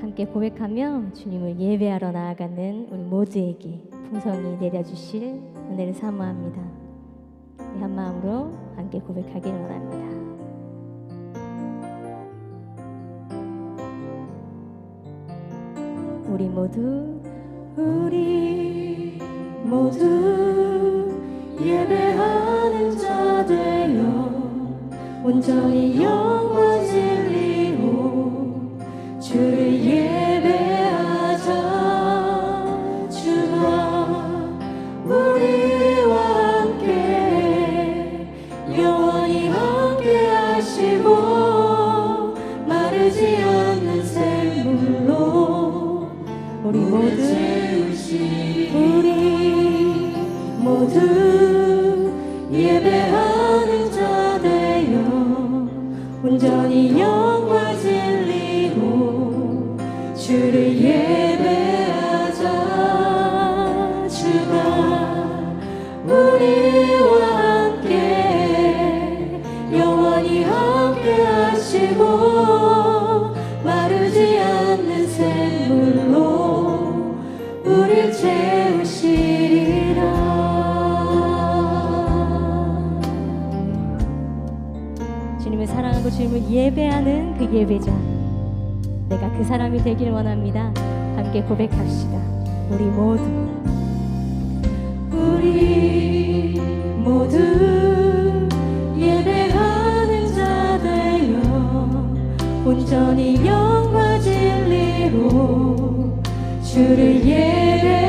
함께 고백하며 주님을 예배하러 나아가는 우리 모두에게 풍성히 내려주실 은혜를 사모합니다. 한 마음으로 함께 고백하길 원합니다. 우리 모두 우리 모두 예배하는 자 되어 온전히 진리로 주 예배하는 그 예배자. 내가 그 사람이 되길 원합니다. 함께 고백합시다. 우리 모두. 우리 모두 온전히 영과 진리로 주를 예배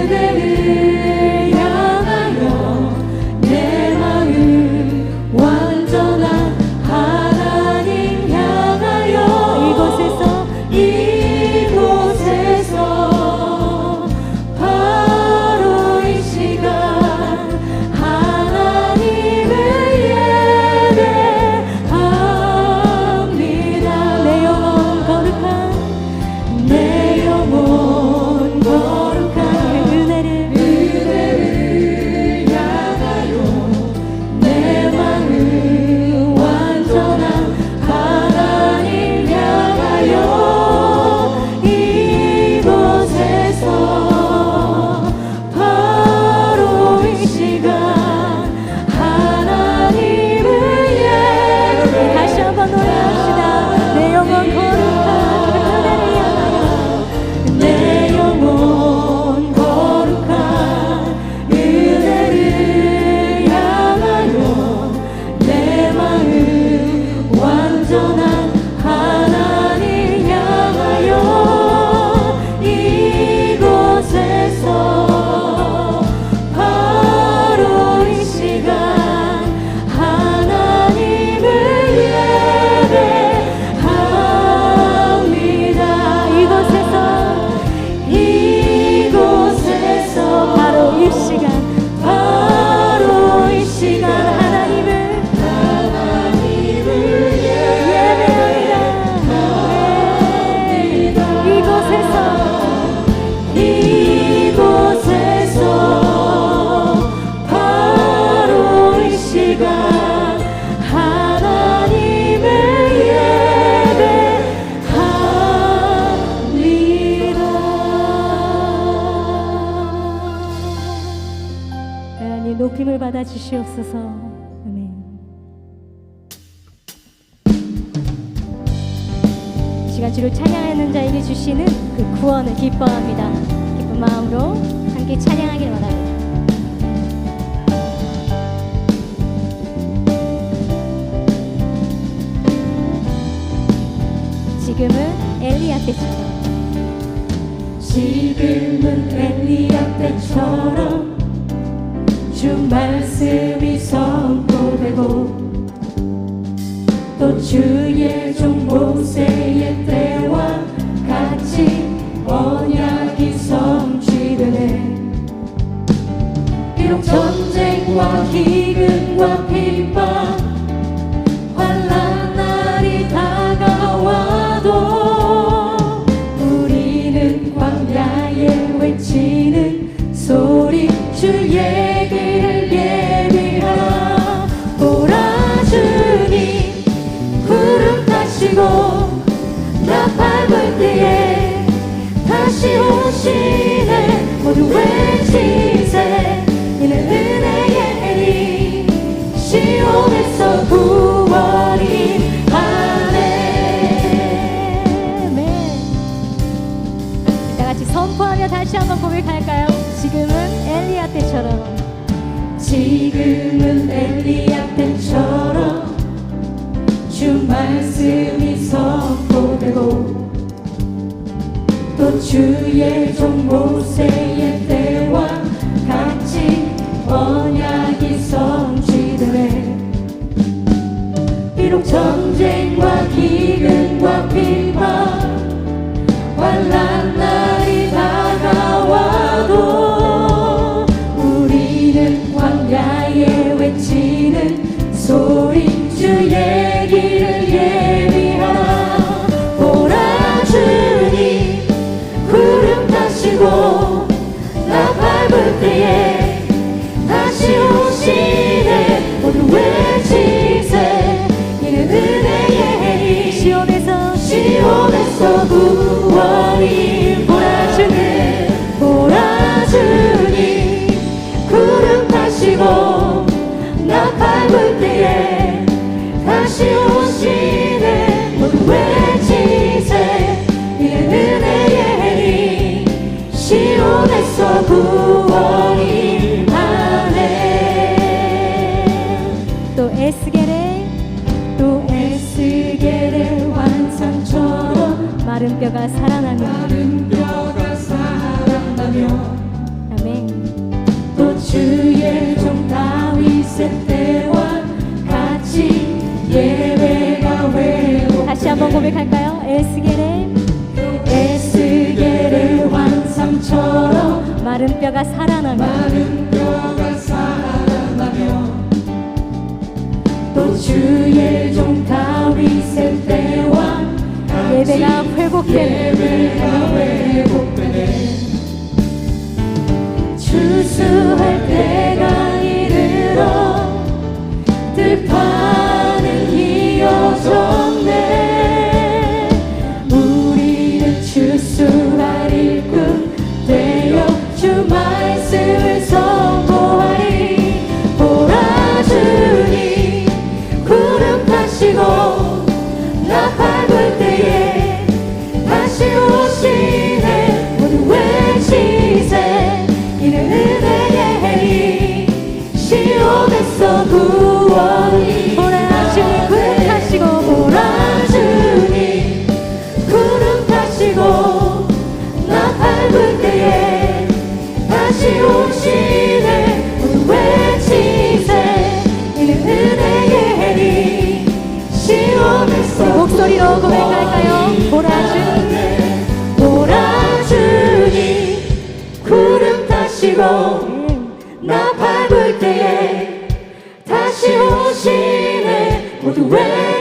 Today. 영광의 높임을 받아 주시옵소서. 아멘. 시간 주를 찬양하는 자에게 주시는 그 구원을 기뻐합니다. 기쁜 마음으로 함께 찬양하기를 원합니다. 지금은 엘리야 때처럼 지금은 엘리야 때처럼 주 말씀이 선포되고 또 주의 종 모세의 때와 같이 언약이 성취되네. 비록 전쟁과 기근과 예배가 회복되는 다시 오시네. 모두 왜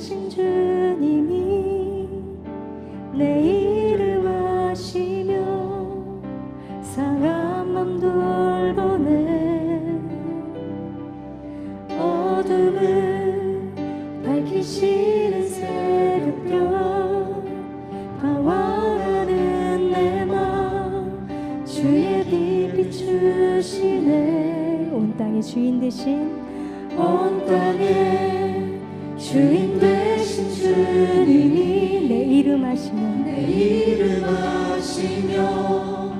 되신 주님이 내 이름 아시며 상한 맘 돌보네. 어둠을 밝히시는 새벽별 방황하는 내맘 주의 빛 비추시네. 온 땅의 주인 되신 온 땅의 주인 되신 주님이 내 이름 아시며 내 이름 아시며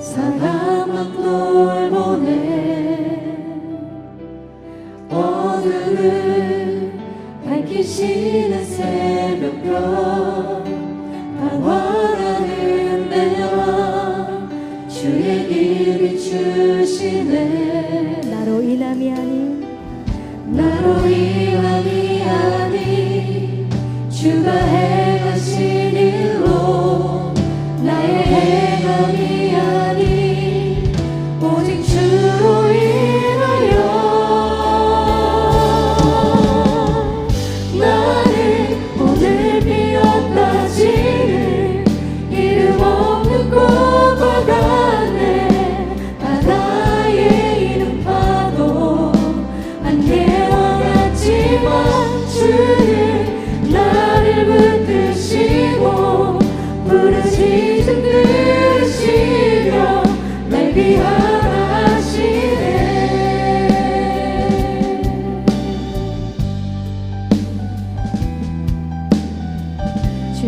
사랑만 돌보네 어둠을 밝히시는 새벽별 방황하는 내와 주의 길이 주시네 주가 행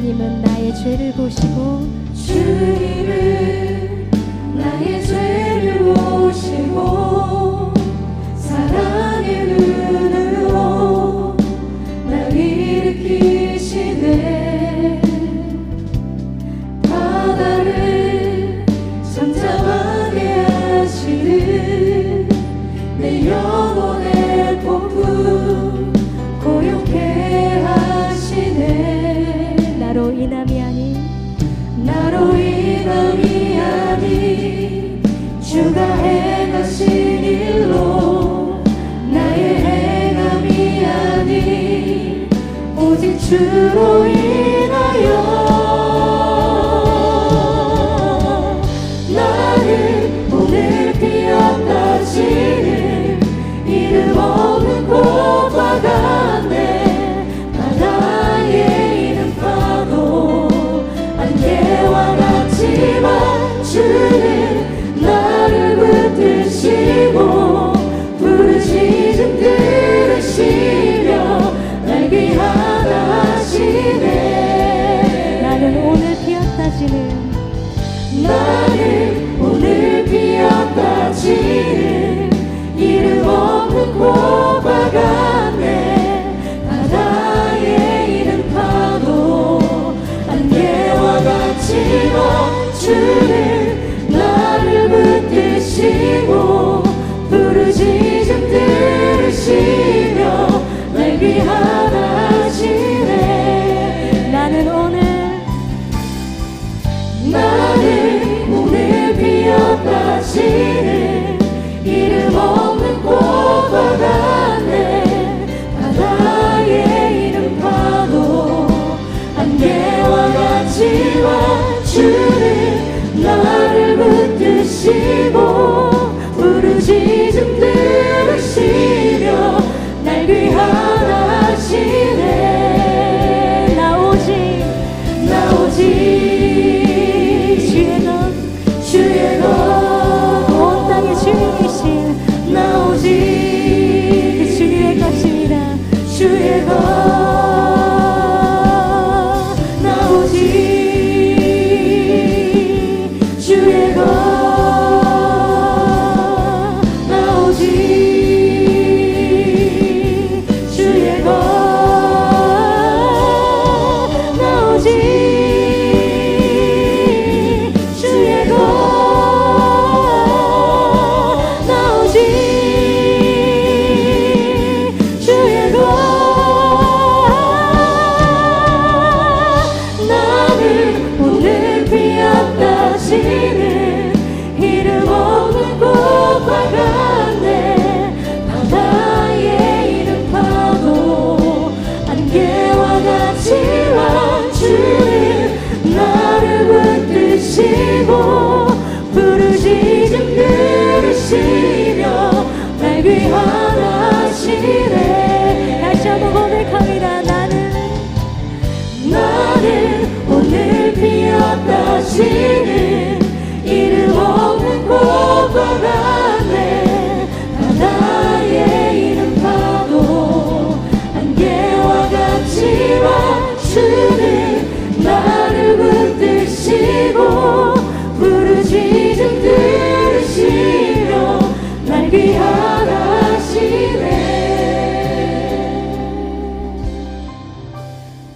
주님은 나의 죄를 보시고 주님은 나의 죄를 보시고 일로 비어다지는 나는 오늘 비어다지는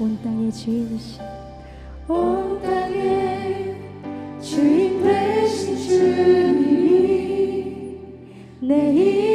온 땅의 주인 되신 온 땅의 주인 되신 주님 내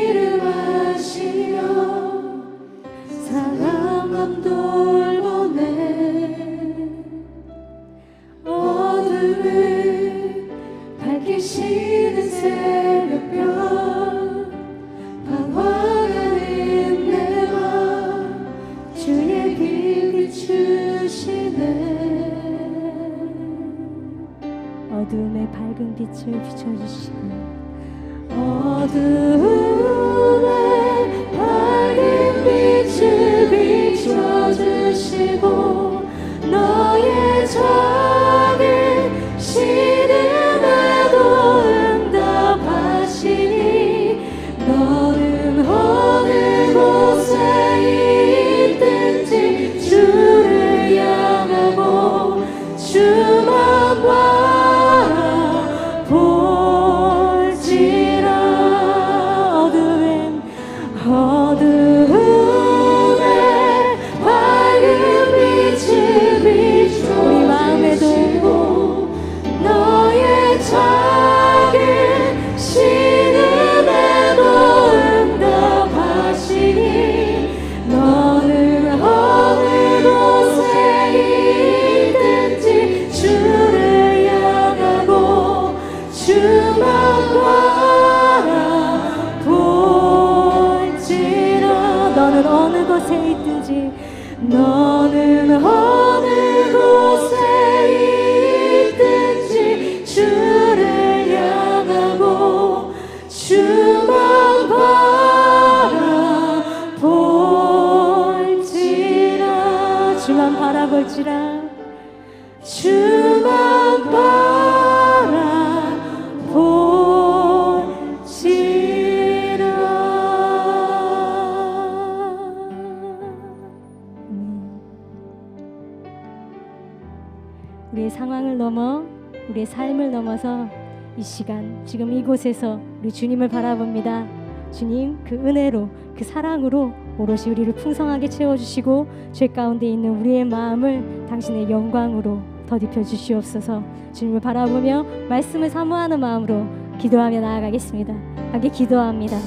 바라볼지라 주만 바라볼지라 우리의 상황을 넘어 우리의 삶을 넘어서 이 시간 지금 이곳에서 우리 주님을 바라봅니다. 주님 그 은혜로 그 사랑으로 오롯이 우리를 풍성하게 채워주시고 죄 가운데 있는 우리의 마음을 당신의 영광으로 더딥혀 주시옵소서 주님을 바라보며 말씀을 사모하는 마음으로 기도하며 나아가겠습니다. 함께 기도합니다.